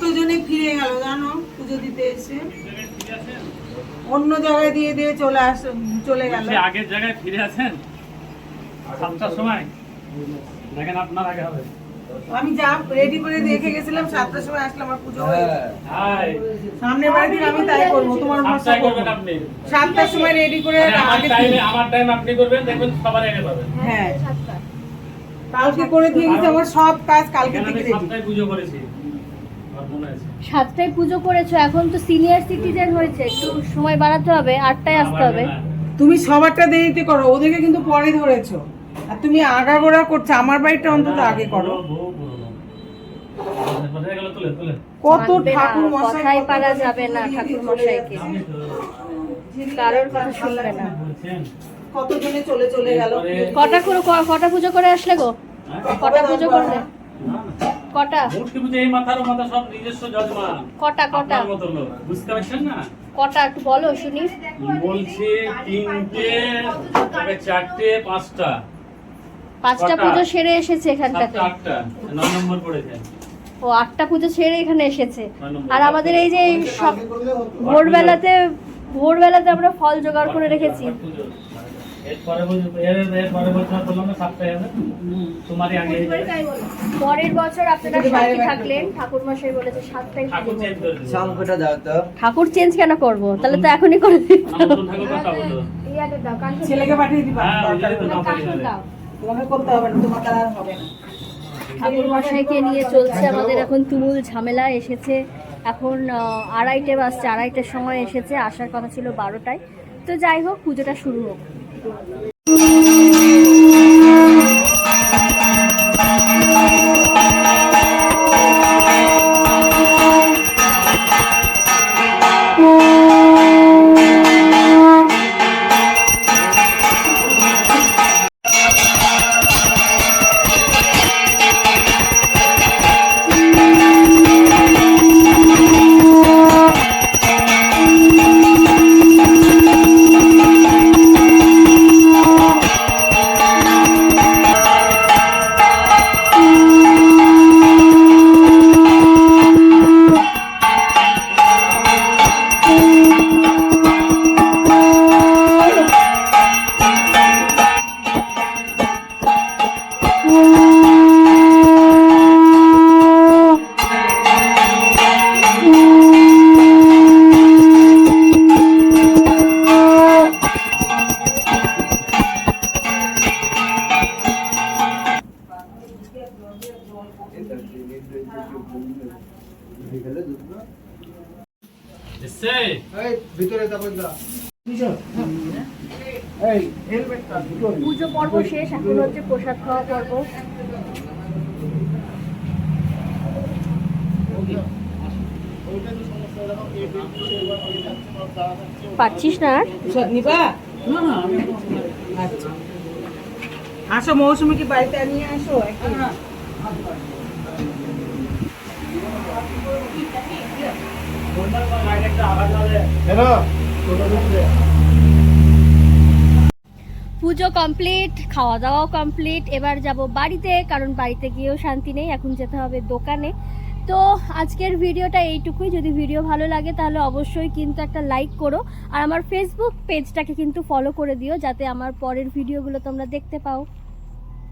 কতজনে ফিরে গেল জানো? পুজো দিতে এসে। অন্য জায়গায় দিয়ে দিয়ে চলে আস চলে গেল। আগের জায়গায় ফিরে আছেন সাতটার সময়? দেখেন আপনার আগে হবে। আমি যা রেডি করে রেখে গেছিলাম সাতটার সময় আসলে আমার পুজো হয়ে। যাবে। বাড়ি দিন আমি তাই করব তোমার ভরসা করবেন আপনি। সাতটার সময় রেডি করে মানে আগে টাইমে আমার টাইম আপনি করবেন দেখবেন সবার আগে পাবেন। হ্যাঁ। কালকে করে দিয়ে গেছে আমার সব কাজ কালকে থেকে রেডি পুজো করেছি। সাতটায় পুজো করেছ এখন তো সিনিয়র সিটিজেন হয়েছে একটু সময় বাড়াতে হবে আটটায় আসতে হবে। তুমি সবারটা দেরিতে করো ওদেরকে কিন্তু পরে ধরেছো। আর তুমি আগাগোড়া করছ আমার বাড়িটা অন্তত আগে করো। কত ঠাকুর মশাই পারা যাবে না ঠাকুর মশাইকে। কারোর কথা শুনবে না। কতজনে চলে চলে গেল? কটা করে কটা পুজো করে আসলে গো? হ্যাঁ? কটা পুজো করলে। কটা? মূর্তি পুজো এই মাথার মাথা সব নিজস্ব যজমান কটা কটা? আপনার মতো লোক। বুঝতে পারছেন না? কটা একটু বলো শুনি। বলছি তিনটে তবে চারটে পাঁচটা। পাঁচটা পুজো সেরে এসেছে এখানটাতে। আটটা। নয় নম্বর পড়েছে ও আটটা পুজো সেরে এখানে এসেছে। আর আমাদের এই যে সব- ভোরবেলাতে ভোরবেলাতে আমরা ফল জোগাড় করে রেখেছি। পরের বছর আপনারা সাক্ষী থাকলেন ঠাকুর মশাই বলেছে সাতটাই ঠাকুর চেঞ্জ কেন করব? তাহলে তো এখনই করে দিই ঠাকুর কথা ছেলেকে পাঠিয়ে দিবা। হ্যাঁ। তোমাকে করতে হবে না তোমার দ্বারা হবে না। ঠাকুর মশাইকে নিয়ে চলছে আমাদের এখন তুমুল ঝামেলা এসেছে। এখন আড়াইটে বাজছে, আড়াইটের সময় এসেছে, আসার কথা ছিল বারোটায়। তো যাই হোক, পুজোটা শুরু হোক। পুজো পর্ব শেষ এখন হচ্ছে প্রসাদ খাওয়া পর্ব। পাচ্ছিস না আর? প্রসাদ নিবা? আচ্ছা। আসো কি বাড়িতে নিয়ে আসো হ্যালো পুজো কমপ্লিট খাওয়া দাওয়াও কমপ্লিট এবার যাব বাড়িতে কারণ বাড়িতে গিয়েও শান্তি নেই এখন যেতে হবে দোকানে। তো আজকের ভিডিওটা এইটুকুই। যদি ভিডিও ভালো লাগে তাহলে অবশ্যই কিন্তু একটা লাইক করো। আর আমার ফেসবুক পেজটাকে কিন্তু ফলো করে দিও, যাতে আমার পরের ভিডিওগুলো তোমরা দেখতে পাও।